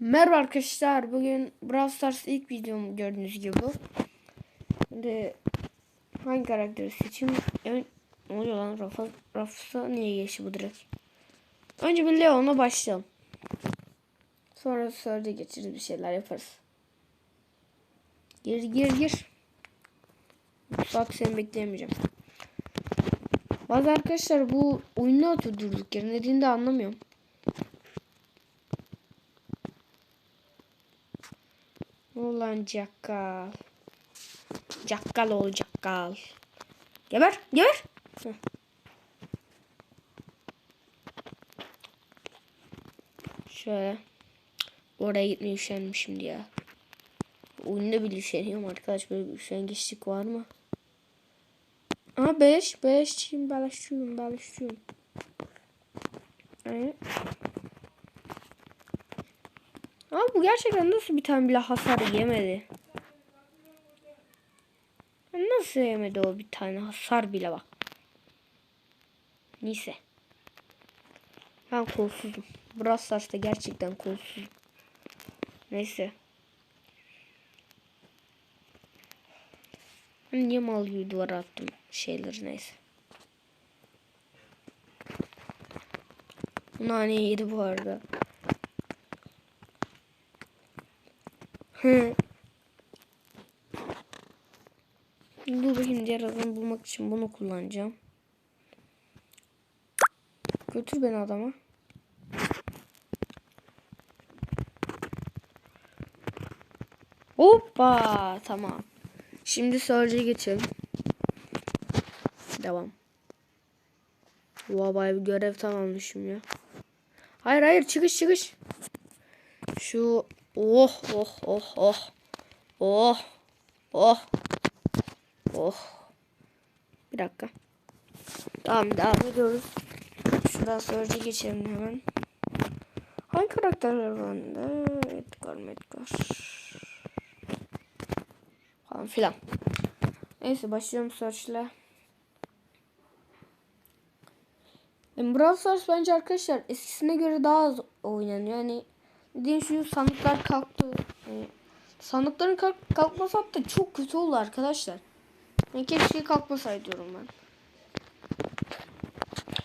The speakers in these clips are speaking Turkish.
Merhaba arkadaşlar. Bugün Brawl Stars ilk videom gördüğünüz gibi bu. Şimdi hangi karakteri seçeyim? Evet, ne oluyor lan? Rafa, Rafa niye geçti bu direkt? Önce bir Leon'la başlayalım. Sonra Sörde geçiririz bir şeyler yaparız. Gir gir gir. Bak seni bekleyemeyeceğim. Bazı arkadaşlar bu oyunu atıyor durduk yere. Dediğini de anlamıyorum. Ulan cakkal. Cakkal ol cakkal. Geber geber. Şöyle. Oraya gitmeye üşendim şimdi ya. Oyunda bile üşeniyorum arkadaş. Böyle bir üşengeçlik var mı? Aa beleş. Beleşçiyim. Beleşçiyim. Beleşçiyim. Evet. Ama bu gerçekten nasıl bir tane bile hasar yemedi? Nasıl yemedi o bir tane hasar bile bak. Neyse. Ben kolsuzum. Brawl Stars'ta gerçekten kolsuzum. Neyse. Niye mal gibi duvara attım şeyleri neyse. Nane yedi bu arada. Bakayım diğer adamı bulmak için bunu kullanacağım. Götür beni adama. Hoppa tamam. Şimdi Surge'e geçelim. Devam. Vay bir görev tamamlamışım ya. Hayır hayır çıkış çıkış. Şu oh oh oh oh. Oh. Oh. Oh. Bir dakika. Tamam devam ediyoruz. Şuradan Surge'e geçelim hemen. Hangi karakterler var bende? Edgar, Medgar. Falan filan. Neyse başlıyorum Search'le. Brawl Stars bence arkadaşlar eskisine göre daha az oynanıyor. Yani dediğim şu sandıklar kalktı. Yani sandıkların kalk kalkması hatta çok kötü oldu arkadaşlar. Yani keşke kalkmasaydı diyorum ben.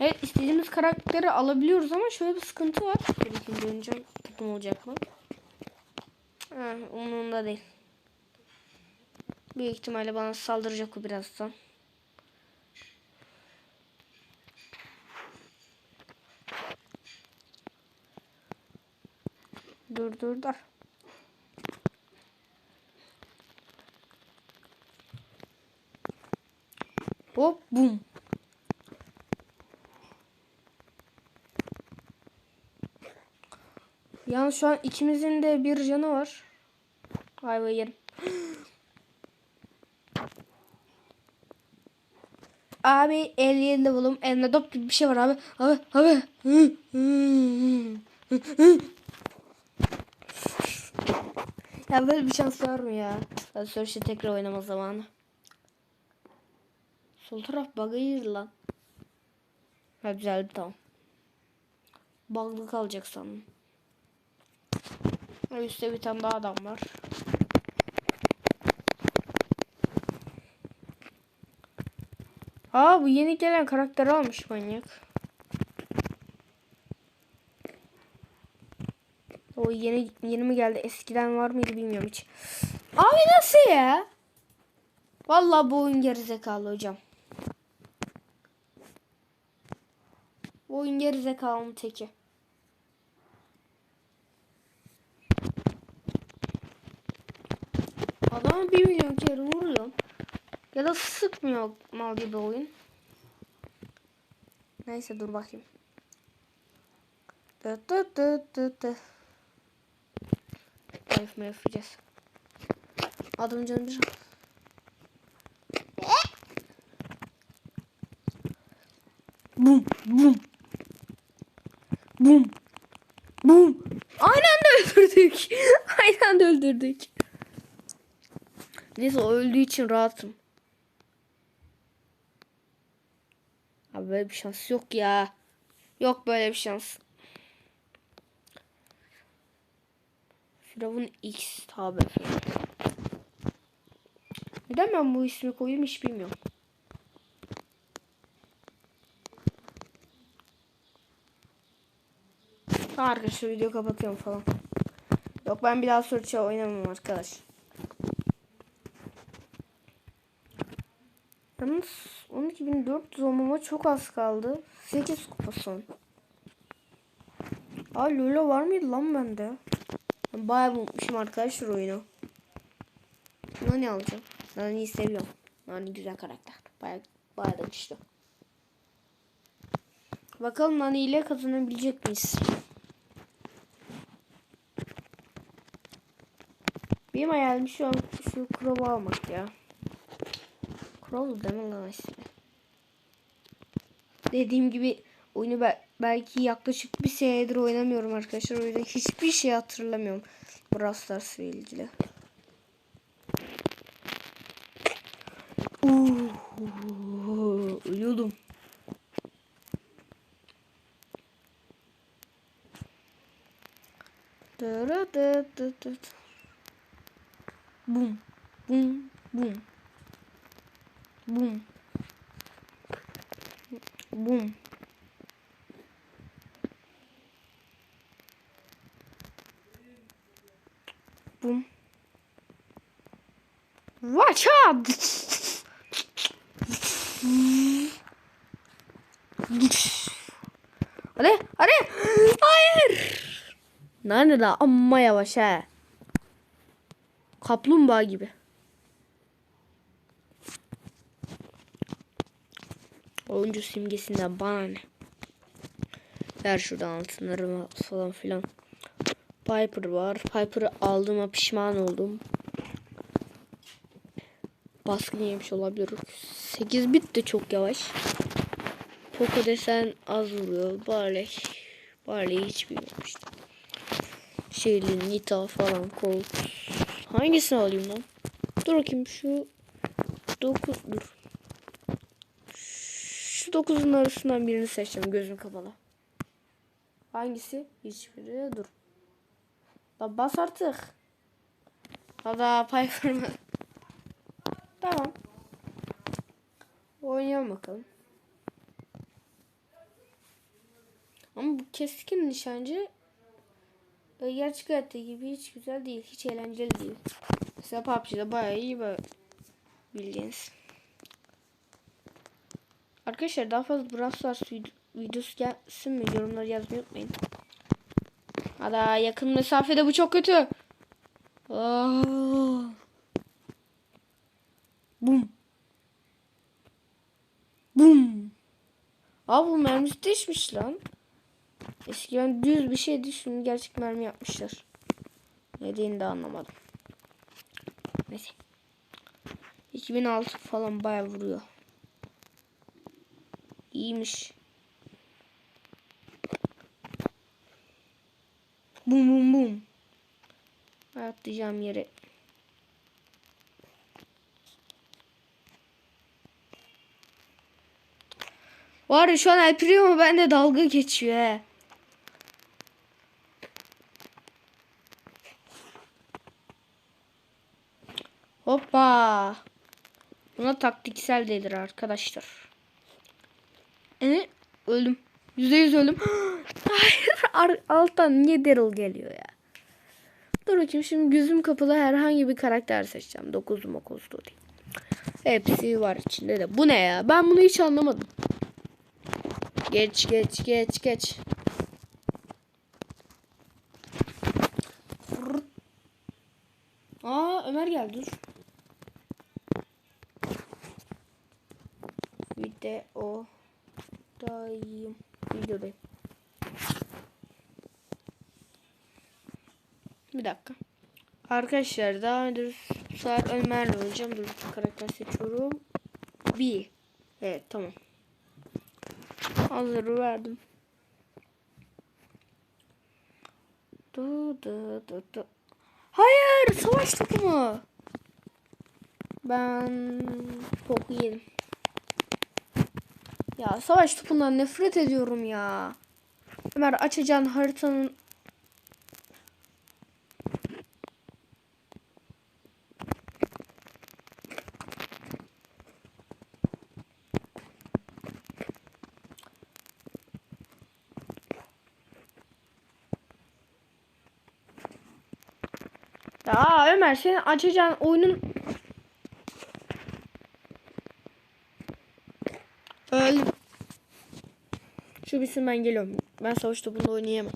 Evet istediğimiz karakteri alabiliyoruz ama şöyle bir sıkıntı var. Bir ikinci oyuncam takım olacak mı? Ha, umurumda değil. Büyük ihtimalle bana saldıracak o birazdan. Dur dur. Hop bum. Yalnız şu an ikimizin de bir canı var. Ayva yerim. Abi 57 level'ım. Elimde top gibi bir şey var abi. Abi abi. Ya böyle bir şans var mı ya? Hadi Search'te tekrar oynama zamanı. Sol taraf bug'a girdi lan. Ha güzel tamam. Bug'lı kalacak sandım. Üstte bir tane daha adam var. Aa bu yeni gelen karakter almış manyak. O yeni yeni mi geldi? Eskiden var mıydı bilmiyorum hiç. Abi nasıl ya? Vallahi bu oyun gerizekalı hocam. Bu oyun gerizekalının teki. Adamı bir milyon kere vuruyorum. Ya da sıkmıyor mal gibi oyun. Neyse dur bakayım. Dı dı dı dı dı. Herif mi yapacağız? Adım canım bir. Bum bum. Bum. Bum. Aynı anda öldürdük. Aynı anda öldürdük. Neyse o öldüğü için rahatım. Abi böyle bir şans yok ya. Yok böyle bir şans. Firavun X tabi. Neden ben bu ismi koydum hiç bilmiyorum. Arkadaşlar video kapatıyorum falan. Yok ben bir daha Search'e oynamam arkadaş. Yalnız 12.400 olmama çok az kaldı. 8 kupa son. Aa Lolo var mıydı lan bende? Ben bayağı unutmuşum arkadaşlar oyunu. Nani alacağım. Nani'yi seviyorum. Nani güzel karakter. Bayağı, bayağı da güçlü. Bakalım Nani ile kazanabilecek miyiz? Benim hayalim şu an şu Crow'u almak ya. Crow deme lan ismi. Dediğim gibi oyunu be- belki yaklaşık bir senedir oynamıyorum arkadaşlar. O yüzden hiçbir şey hatırlamıyorum. Brawl Stars ile ilgili. Uuu. Dırıdıdıdıdı. Bum, bum, bum. Bum. Bum. Bum. Watch out! Hadi, hadi. Hayır. Nerede daha amma yavaş he. Kaplumbağa gibi. Oyuncu simgesinden bana ne? Ver şuradan altınları falan filan. Piper var. Piper'ı aldığıma pişman oldum. Baskın yemiş olabilir. 8 bit de çok yavaş. Poco desen az vuruyor. Barley. Barley hiç bilmemiştim. Şeyli, Nita falan, Colt. Hangisini alayım lan? Dur bakayım şu 9 dur. Şu 9'un arasından birini seçeceğim gözüm kapalı. Hangisi? Hiçbiri. Dur. La bas artık. Hadi Piper mı? Tamam. Oynayalım bakalım. Ama bu keskin nişancı e, gerçek hayatta gibi hiç güzel değil. Hiç eğlenceli değil. Mesela PUBG'de bayağı iyi böyle bildiğiniz. Arkadaşlar daha fazla Brawl Stars vid- videosu gelsin mi? Yorumları yazmayı unutmayın. Hadi yakın mesafede bu çok kötü. Aa. Bum. Bum. Aa bu mermisi değişmiş lan. Eskiden düz bir şeydi şimdi gerçek mermi yapmışlar. Ne diyeyim de anlamadım. Neyse. 2006 falan bayağı vuruyor. İyiymiş. Bum bum bum. Atlayacağım yere. Var ya şu an El Primo bende dalga geçiyor he. Hoppa. Buna taktiksel denir arkadaşlar. Evet öldüm. Yüzde yüz öldüm. Hayır ar- alttan niye Daryl geliyor ya? Dur bakayım şimdi gözüm kapalı herhangi bir karakter seçeceğim. 9 9 değil. Hepsi var içinde de. Bu ne ya? Ben bunu hiç anlamadım. Geç geç geç geç. Aa Ömer geldi dur. Video dayım. Videodayım. Bir dakika. Arkadaşlar daha önce saat Ömer'le oynayacağım. Dur karakter seçiyorum. Bir. Evet tamam. Hazır verdim. Du, du, du, du. Hayır savaş mu? Ben poku yedim. Ya savaş topundan nefret ediyorum ya. Ömer açacağın haritanın Ömer senin açacağın oyunun Öldüm. Şu bitsin ben geliyorum. Ben savaş topunda oynayamam.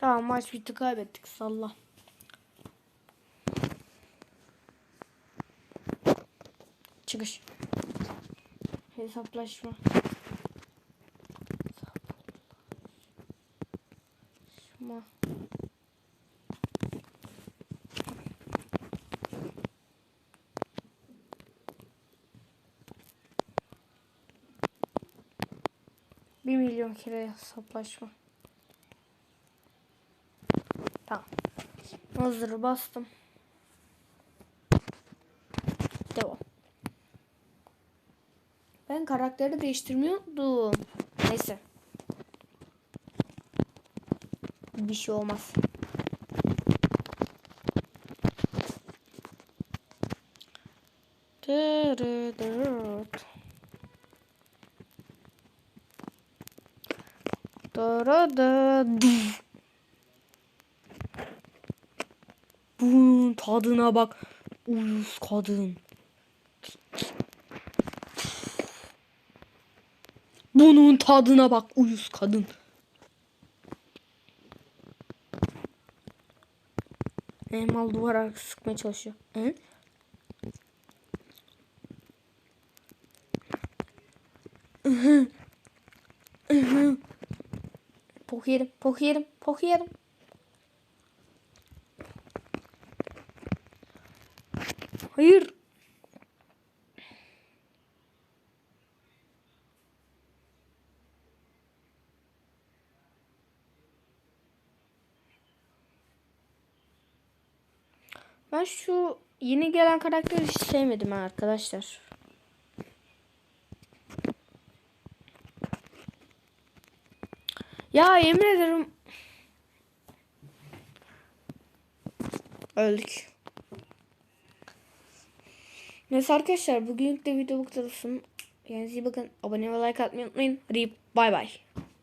Tamam maç bitti kaybettik salla. Çıkış. Hesaplaşma. Hesaplaşma. Milyon kere hesaplaşma. Tamam. Hazır bastım. Devam. Ben karakteri değiştirmiyordum. Neyse. Bir şey olmaz. Dırıdırt. Bunun tadına bak. Uyuz kadın. Bunun tadına bak uyuz kadın. Emal duvara sıkmaya çalışıyor. Hı? Ihı. Ihı. Pok yedim, pok yedim, pok yedim. Hayır. Ben şu yeni gelen karakteri sevmedim arkadaşlar. Ya yemin ederim öldük. Neyse arkadaşlar bugünlük de video bu kadar olsun. Kendinize bakın. Abone ve like atmayı unutmayın. Hadi bay bay.